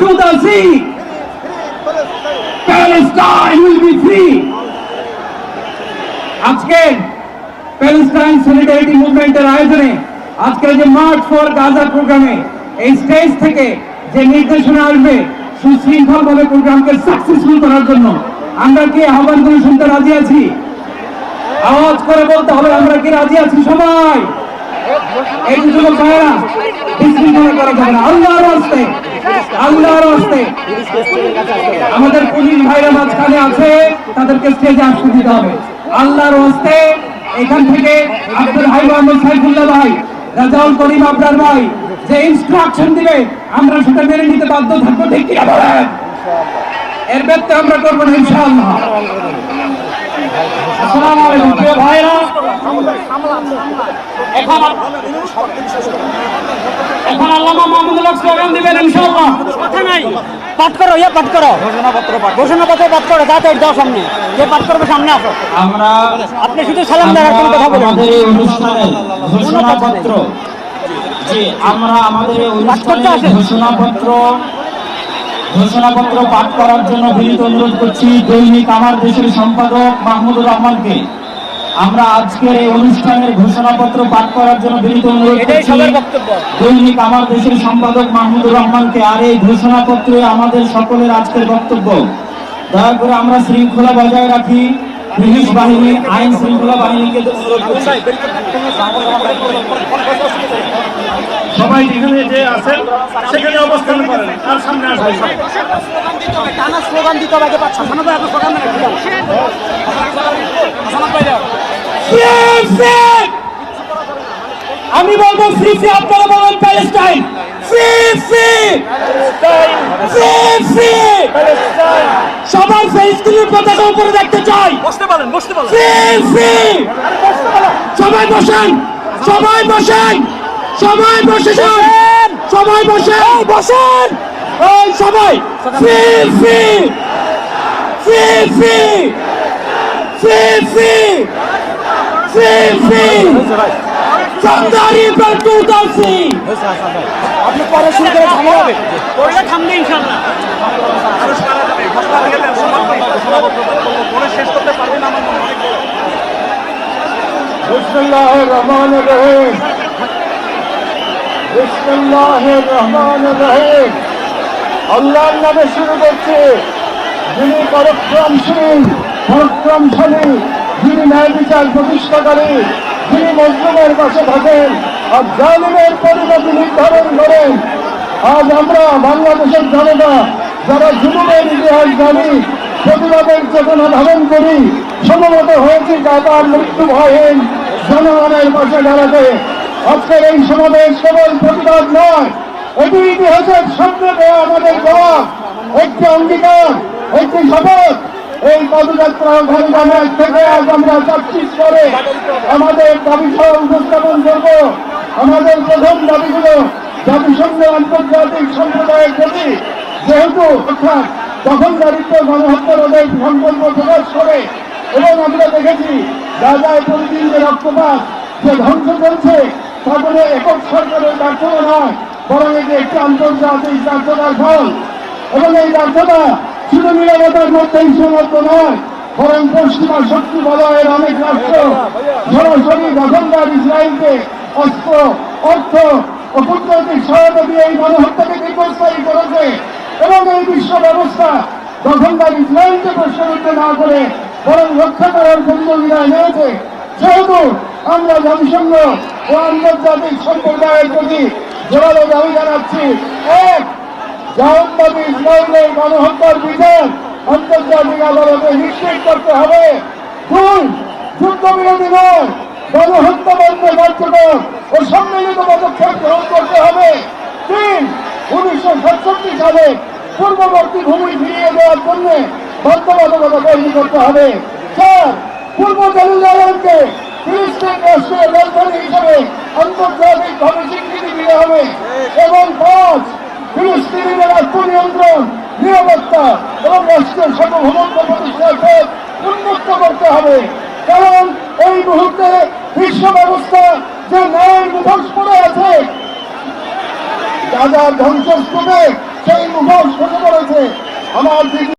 to the sea. Palestine will be free. আজকে Palestine solidarity মুভমেন্টের আয়োজনে আজকে যে মার্চ ফর গাজা প্রোগ্রামে এই স্টেজ থেকে যে নির্দেশনা আসবে সুশৃঙ্খল ভাবে প্রোগ্রামকে সাকসেসফুল করার জন্য, আমরা কি আহ্বান করে শুনতে রাজি আছি আওয়াজ করে বলতে হবে, আমরা কি রাজি আছি সবাই এই যুবক ভাইয়েরা, বিশৃঙ্খলা করা যাবে না। আল্লাহর রাস্তে আল্লাহর রাস্তে আমাদের পুলিশ ভাইরা মাঝখানে আছে, তাদেরকে স্টেজে আসতে দিতে হবে। আল্লাহর হস্তে এখান থেকে আব্দুল হাই মোহাম্মদ সাইফুল্লাহ ভাই, রাজাউল করিম আবরার ভাই, যে ইনস্ট্রাকশন দিবে, আমরা সেটা মেনে নিতে বাধ্য থাকব, ঠিক কিনা এর ব্যক্তি আমরা করব না, ইনশাআল্লাহ। আসসালামু আলাইকুম প্রিয় ভাইরা এখন এখন আল্লামা মাহমুদুল্লাহ স্লোগান দিবেন ইনশাআল্লাহ। কথা নাই। পাঠ করো ইয়ে পাঠ করো। ঘোষণাপত্র পাঠ ঘোষণাপত্র পাঠ করো তাড়াতাড়ি দাও সামনে। যে পাঠ করবে সামনে আসো। আমরা আপনি শুধু সালাম দেওয়ার কোনো কথা বলুন। আমাদের এই অনুষ্ঠানের ঘোষণাপত্র যে আমরা আমাদের এই অনুষ্ঠানের ঘোষণাপত্র ঘোষণাপত্র পাঠ করার জন্য বিনীত অনুরোধ করছি দৈনিক আমার দেশের সম্পাদক মাহমুদুর রহমানকে। আমরা আজকের এই অনুষ্ঠানের ঘোষণাপত্র পাঠ করার জন্য বিনীত অনুরোধ করছি দৈনিক আমার দেশের সম্পাদক মাহমুদুর রহমানকে আর এই ঘোষণাপত্রে আমাদের সকলের আজকের বক্তব্য। দয়া করে আমরা শৃঙ্খলা বজায় রাখি। পুলিশ বাহিনী, আইন শৃঙ্খলা বাহিনীকে সবাই যেখানে যে আছেন, সেখানে অবস্থান করেন আর সামনে আসবেন আমি বলব ফ্রি আপনারা বলেন, প্যালেস্টাইন। ফ্রি ফ্রি ফ্রি সবার ফেসগুলির পতাকা উপরে দেখতে চাই। সবাই বসেন সবাই বসেন সবাই বসে সবাই বসে বসেন। ওই সবাই free free. Free free. Free free. Free free. from the river to the sea. আপনি পরে শুরু করে থামা হবে। থামবে ইনশাল্লাহ শেষ করতে পারবেন আমার মনে হয় ন্যায় বিচার প্রতিষ্ঠাকারী, যিনি মজলুমের পাশে থাকেন আর জালিমের পরিণতি নির্ধারণ করেন। আজ আমরা বাংলাদেশের জনতা, যারা যুবকের ইতিহাস জানি, প্রতিবাদের চেতনা ধারণ করি, সমবেত হয়েছি কাতার মৃত্যু ভয়হীন জনগণের পাশে দাঁড়াতে আজকের এই সমাবেশ কেবল প্রতিবাদ নয়, এটি ইতিহাসের সামনে দেওয়া আমাদের জবাব। একটি অঙ্গীকার, একটি শপথ। এই পদযাত্রা ঘনঘনের থেকে আজ আমরা চাকচিস করে আমাদের দাবি সহ উপস্থাপন করব। আমাদের প্রথম দাবিগুলো জাতিসংঘ আন্তর্জাতিক সম্প্রদায়ের প্রতি যেহেতু অর্থাৎ দখলদারিত্ব গণহত্যা রোধের সংকল্প প্রকাশ করে, এবং আমরা দেখেছি গাজায় প্রতিদিন যে রক্তপাত যে ধ্বংস করছে, তা একক সরকারের ব্যর্থতা নয়, বরং এটি একটি আন্তর্জাতিক ব্যর্থতার ফল। এবং এই ব্যর্থতা শুধু নিরাপত্তার মধ্যেই সীমাবদ্ধ নয়, বরং পশ্চিমা শক্তি বলয়ের অনেক রাষ্ট্র, সরাসরি দখলদার ইসরায়েলকে অস্ত্র, অর্থ ও কূটনৈতিক সহায়তা দিয়ে এই গণহত্যাকে দীর্ঘস্থায়ী করেছে। এবং এই বিশ্ব ব্যবস্থা দখলদার ইসরায়েলকে প্রশ্নবিদ্ধ না করে বরং রক্ষা করার প্রতিযোগিতায় নিয়েছে যেহেতু আমরা জাতিসংঘ ও আন্তর্জাতিক সম্প্রদায়ের প্রতি জোরালো দাবি জানাচ্ছি, এক জাহান্নাবী ইসরায়েলের গণহত্যার বিচার আন্তর্জাতিক আদালতে নিশ্চিত করতে হবে। দুই যুদ্ধবিরোধী নয়, গণহত্যা বন্ধে কার্যকর ও সম্মিলিত পদক্ষেপ গ্রহণ করতে হবে। তিন, উনিশশো সাতষট্টি সালে পূর্ববর্তী ভূমি ফিরিয়ে দেওয়ার জন্য বাধ্যবাধকতা তৈরি করতে হবে। চার পূর্ব জেরুজালেমকে ফিলিস্তিন রাষ্ট্রের রাজধানী হিসেবে আন্তর্জাতিকভাবে স্বীকৃতি দিতে হবে। এবং পাঁচ ফিলিস্তিনিদের রাষ্ট্র নিয়ন্ত্রণ নিরাপত্তা এবং রাষ্ট্রের সার্বভৌমত্ব প্রতিষ্ঠাকে উন্মুক্ত করতে হবে। কারণ এই মুহূর্তে বিশ্ব ব্যবস্থা যে ন্যায় মুখোশ পড়ে আছে গাজার ধ্বংসস্তূপে সেই মুখোশ আমার দিদি